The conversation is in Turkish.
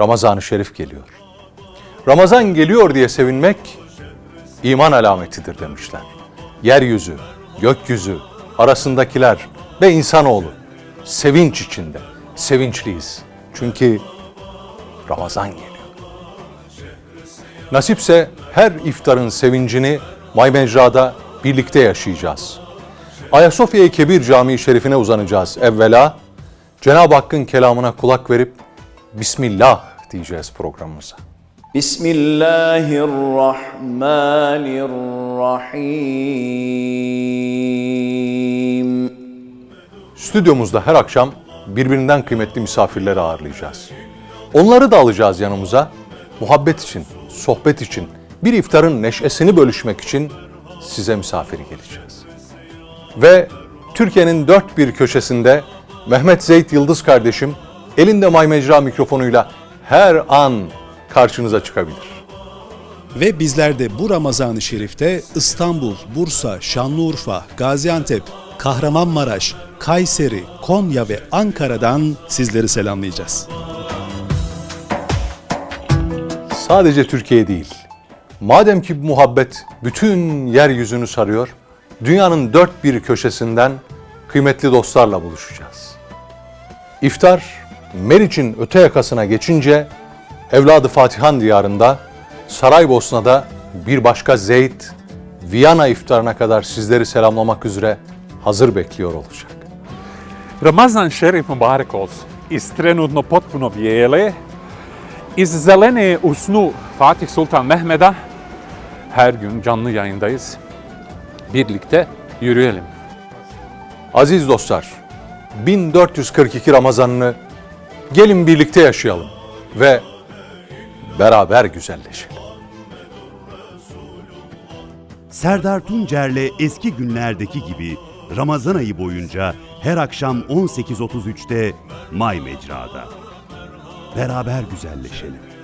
Ramazan-ı Şerif geliyor. Ramazan geliyor diye sevinmek iman alametidir demişler. Yeryüzü, gökyüzü, arasındakiler ve insanoğlu sevinç içinde, sevinçliyiz. Çünkü Ramazan geliyor. Nasipse her iftarın sevincini May Mecra'da birlikte yaşayacağız. Ayasofya-i Kebir Camii Şerifine uzanacağız evvela. Cenab-ı Hakk'ın kelamına kulak verip Bismillah diyeceğiz programımıza. Bismillahirrahmanirrahim. Stüdyomuzda her akşam birbirinden kıymetli misafirleri ağırlayacağız. Onları da alacağız yanımıza. Muhabbet için, sohbet için, bir iftarın neşesini bölüşmek için size misafir geleceğiz. Ve Türkiye'nin dört bir köşesinde Mehmet Zeyt Yıldız kardeşim elinde May Mecra mikrofonuyla her an karşınıza çıkabilir. Ve bizler de bu Ramazan-ı Şerif'te İstanbul, Bursa, Şanlıurfa, Gaziantep, Kahramanmaraş, Kayseri, Konya ve Ankara'dan sizleri selamlayacağız. Sadece Türkiye değil. Madem ki bu muhabbet bütün yeryüzünü sarıyor, dünyanın dört bir köşesinden kıymetli dostlarla buluşacağız. İftar, Meriç'in öte yakasına geçince, evladı Fatihan diyarında, Saraybosna'da bir başka Zeyd, Viyana iftarına kadar sizleri selamlamak üzere hazır bekliyor olacak. Ramazan Šerif Mubarak olsun. Iz trenutno potpuno bijele, iz zelene u snu Fatih Sultan Mehmed'a her gün canlı yayındayız. Birlikte yürüyelim. Aziz dostlar, 1442 Ramazanını gelin birlikte yaşayalım ve beraber güzelleşelim. Serdar Tuncer'le eski günlerdeki gibi Ramazan ayı boyunca her akşam 18.33'te May Mecra'da. Beraber güzelleşelim.